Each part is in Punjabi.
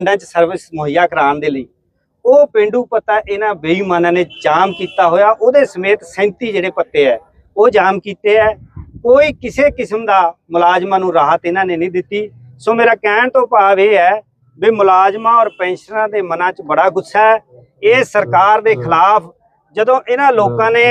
ਪਿੰਡਾਂ 'ਚ ਸਰਵਿਸ ਮੁਹੱਈਆ ਕਰਾਉਣ ਦੇ ਲਈ। ਉਹ ਪਿੰਡੂ ਪਤਾ ਇਹਨਾਂ ਬੇਈਮਾਨਾਂ ਨੇ ਜਾਮ ਕੀਤਾ ਹੋਇਆ। ਉਹਦੇ ਸਮੇਤ 37 ਜਿਹੜੇ ਪੱਤੇ ਹੈ ਉਹ ਜਾਮ ਕੀਤੇ ਹੈ। ਕੋਈ ਕਿਸੇ ਕਿਸਮ ਦਾ ਮੁਲਾਜ਼ਮਾਂ ਨੂੰ ਰਾਹਤ ਇਹਨਾਂ ਨੇ ਨਹੀਂ ਦਿੱਤੀ। ਸੋ ਮੇਰਾ ਕਹਿਣ ਤੋਂ ਭਾਵ ਇਹ ਹੈ ਵੀ ਮੁਲਾਜ਼ਮਾਂ ਔਰ ਪੈਨਸ਼ਨਰਾਂ ਦੇ ਮਨਾਂ 'ਚ ਬੜਾ ਗੁੱਸਾ ਹੈ। ਇਹ ਸਰਕਾਰ ਦੇ ਖਿਲਾਫ ਜਦੋਂ ਇਹਨਾਂ ਲੋਕਾਂ ਨੇ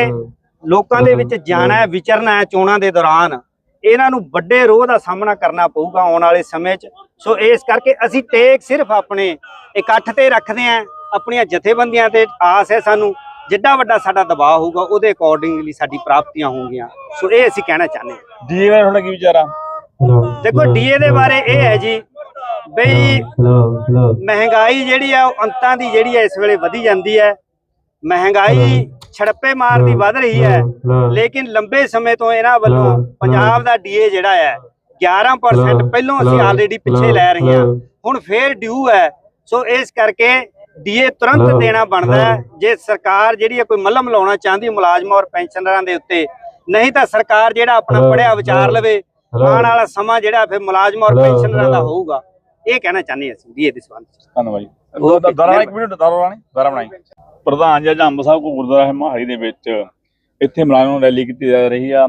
ਲੋਕਾਂ ਦੇ ਵਿੱਚ ਜਾਣਾ ਹੈ ਵਿਚਰਨਾ ਹੈ ਚੋਣਾਂ ਦੇ ਦੌਰਾਨ ਇਹਨਾਂ ਨੂੰ ਵੱਡੇ ਰੋਹ ਦਾ ਸਾਹਮਣਾ ਕਰਨਾ ਪਊਗਾ ਆਉਣ ਵਾਲੇ ਸਮੇਂ 'ਚ। ਸੋ ਇਸ ਕਰਕੇ ਅਸੀਂ ਟੇਕ ਸਿਰਫ ਆਪਣੇ ਇਕੱਠ ਤੇ ਰੱਖਦੇ ਆਂ ਆਪਣੀਆਂ ਜਥੇਬੰਦੀਆਂ ਤੇ ਆਸ ਹੈ ਸਾਨੂੰ ਜਿੱਡਾ ਵੱਡਾ ਸਾਡਾ ਦਬਾਅ ਹੋਊਗਾ ਉਹਦੇ ਅਕੋਰਡਿੰਗਲੀ ਸਾਡੀ ਪ੍ਰਾਪਤੀਆਂ ਹੋਣਗੀਆਂ ਸੋ ਇਹ ਅਸੀਂ ਕਹਿਣਾ ਚਾਹੁੰਦੇ ਹਾਂ। ਡੀਏ ਬਾਰੇ ਤੁਹਾਡਾ ਕੀ ਵਿਚਾਰਾ ਦੇਖੋ ਡੀਏ ਦੇ ਬਾਰੇ ਇਹ ਹੈ ਜੀ ਬਈ ਮਹਿੰਗਾਈ ਜਿਹੜੀ ਆ ਉਹ ਅੰਤਾਂ ਦੀ ਜਿਹੜੀ ਹੈ ਇਸ ਵੇਲੇ ਵਧੀ ਜਾਂਦੀ ਹੈ। ਮਹਿੰਗਾਈ ਛੜੱਪੇ ਮਾਰਦੀ ਵੱਧ ਰਹੀ ਹੈ। ਲੇਕਿਨ ਲੰਬੇ ਸਮੇਂ ਤੋਂ ਇਹਨਾਂ ਵੱਲੋਂ ਪੰਜਾਬ ਦਾ ਡੀਏ ਜਿਹੜਾ ਹੈ 11% ਪਹਿਲੋਂ ਅਸੀਂ ਆਲਰੇਡੀ ਪਿੱਛੇ ਲੈ ਰਹੇ ਹਾਂ ਹੁਣ ਫੇਰ ਡਿਊ ਹੈ। ਸੋ ਇਸ ਕਰਕੇ ਡੀਏ ਤੁਰੰਤ ਦੇਣਾ ਬਣਦਾ ਹੈ। ਜੇ ਸਰਕਾਰ ਜਿਹੜੀ ਹੈ ਕੋਈ ਮੱਲਮ ਲਾਉਣਾ ਚਾਹੁੰਦੀ ਮੁਲਾਜ਼ਮਾਂ ਔਰ ਪੈਨਸ਼ਨਰਾਂ ਦੇ ਉੱਤੇ ਨਹੀਂ ਤਾਂ ਸਰਕਾਰ ਜਿਹੜਾ ਆਪਣਾ ਪੜਿਆ ਵਿਚਾਰ ਲਵੇ। ਆਉਣ ਵਾਲਾ ਸਮਾਂ ਜਿਹੜਾ ਫਿਰ ਮੁਲਾਜ਼ਮਾਂ ਔਰ ਪੈਨਸ਼ਨਰਾਂ ਦਾ ਹੋਊਗਾ। ਇਹ ਕਹਿਣਾ ਚਾਹੁੰਦੇ ਹਾਂ ਅਸੀਂ ਡੀਏ ਦੇ ਸੰਬੰਧ ਚ। ਧੰਨਵਾਦ ਜੀ। Okay, ਦਰਾਂ ਇੱਕ ਮਿੰਟ ਦਰਾਂ ਰਾਣੀ ਦਰਾਂ ਬਣਾਈ। ਪ੍ਰਧਾਨ ਜੀ ਜੰਬ ਸਾਹਿਬ ਕੋ ਗੁਰਦੁਆਰਾ ਹੈ ਮਹਾਰੀ ਦੇ ਵਿੱਚ। ਇੱਥੇ ਮੁਲਾਜ਼ਮਾਂ ਨੂੰ ਰੈਲੀ ਕੀਤੀ ਜਾ ਰਹੀ ਆ।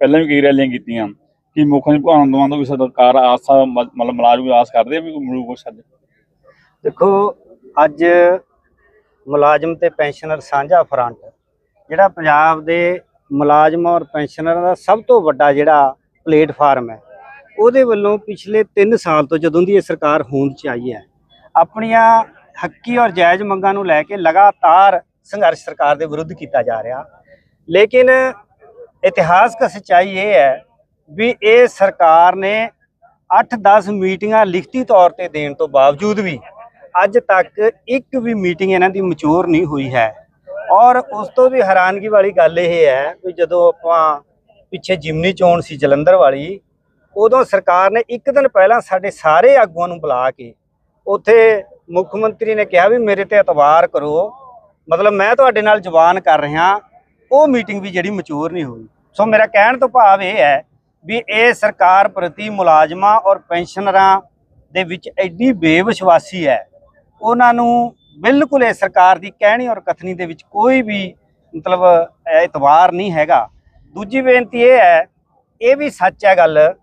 ਪਹਿਲਾਂ ਵੀ ਕਈ ਰੈਲੀਆਂ ਕੀਤੀਆਂ। ਕਿ ਮੁੱਖ ਮੰਤਰੀ ਭਗਵੰਤ ਮਾਨ ਤੋਂ ਵੀ ਸਰਕਾਰ ਆਸਾ ਮ- ਮਤਲਬ ਮੁਲਾਜ਼ਮ ਵੀ ਆਸ ਕਰਦੇ ਆ ਵੀ ਕੋਈ ਮਿਲੂ ਕੁਛ ਅੱਜ? ਦੇਖੋ ਅੱਜ ਮੁਲਾਜ਼ਮ ਤੇ ਪੈਨਸ਼ਨਰ ਸਾਂਝਾ ਫਰੰਟ। ਜਿਹੜਾ ਪੰਜਾਬ ਦੇ ਮੁਲਾਜ਼ਮਾਂ ਔਰ ਪੈਨਸ਼ਨਰਾਂ ਦਾ ਸਭ ਤੋਂ ਵੱਡਾ ਜਿਹੜਾ ਪਲੇਟਫਾਰਮ ਹੈ ਉਹਦੇ ਵੱਲੋਂ ਪਿਛਲੇ 3 ਸਾਲ ਤੋਂ ਜਦੋਂ ਦੀ ਇਹ ਸਰਕਾਰ ਹੋਂਦ 'ਚ ਆਈ ਹੈ, ਆਪਣੀਆਂ ਹੱਕੀ ਔਰ ਜਾਇਜ਼ ਮੰਗਾਂ ਨੂੰ ਲੈ ਕੇ ਲਗਾਤਾਰ ਸੰਘਰਸ਼ ਸਰਕਾਰ ਦੇ ਵਿਰੁੱਧ ਕੀਤਾ ਜਾ ਰਿਹਾ। ਲੇਕਿਨ ਇਤਿਹਾਸਕ ਸੱਚਾਈ ਇਹ ਹੈ ਵੀ ਇਹ ਸਰਕਾਰ ਨੇ 8-10 ਮੀਟਿੰਗਾਂ ਲਿਖਤੀ ਤੌਰ ਤੇ ਦੇਣ ਤੋਂ ਬਾਵਜੂਦ ਵੀ ਅੱਜ ਤੱਕ ਇੱਕ ਵੀ ਮੀਟਿੰਗ ਇਹਨਾਂ ਦੀ ਮਚੂਰ ਨਹੀਂ ਹੋਈ ਹੈ। ਔਰ ਉਸ ਤੋਂ ਵੀ ਹੈਰਾਨਗੀ ਵਾਲੀ ਗੱਲ ਇਹ ਹੈ ਵੀ ਜਦੋਂ ਆਪਾਂ ਪਿੱਛੇ ਜਿਮਨੀ ਚੋਣ ਸੀ ਜਲੰਧਰ ਵਾਲੀ ਉਦੋਂ ਸਰਕਾਰ ਨੇ ਇੱਕ ਦਿਨ ਪਹਿਲਾਂ ਸਾਡੇ ਸਾਰੇ ਆਗੂਆਂ ਨੂੰ ਬੁਲਾ ਕੇ ਉੱਥੇ ਮੁੱਖ ਮੰਤਰੀ ਨੇ ਕਿਹਾ ਵੀ ਮੇਰੇ ਤੇ ਇਤਵਾਰ ਕਰੋ। ਮਤਲਬ ਮੈਂ ਤੁਹਾਡੇ ਨਾਲ ਜਵਾਨ ਕਰ ਰਿਹਾ, ਉਹ ਮੀਟਿੰਗ ਵੀ ਜਿਹੜੀ ਮਚੂਰ ਨਹੀਂ ਹੋਈ। ਸੋ ਮੇਰਾ ਕਹਿਣ ਤੋਂ ਭਾਵ ਇਹ ਹੈ ਵੀ ਇਹ ਸਰਕਾਰ ਪ੍ਰਤੀ ਮੁਲਾਜ਼ਮਾਂ ਔਰ ਪੈਨਸ਼ਨਰਾਂ ਦੇ ਵਿੱਚ ਐਡੀ ਬੇਵਿਸ਼ਵਾਸੀ ਹੈ। ਉਹਨਾਂ ਨੂੰ ਬਿਲਕੁਲ ਇਹ ਸਰਕਾਰ ਦੀ ਕਹਿਣੀ ਔਰ ਕਥਨੀ ਦੇ ਵਿੱਚ ਕੋਈ ਵੀ ਮਤਲਬ ਇਤਵਾਰ ਨਹੀਂ ਹੈਗਾ। ਦੂਜੀ ਬੇਨਤੀ ਇਹ ਹੈ, ਇਹ ਵੀ ਸੱਚ ਹੈ ਗੱਲ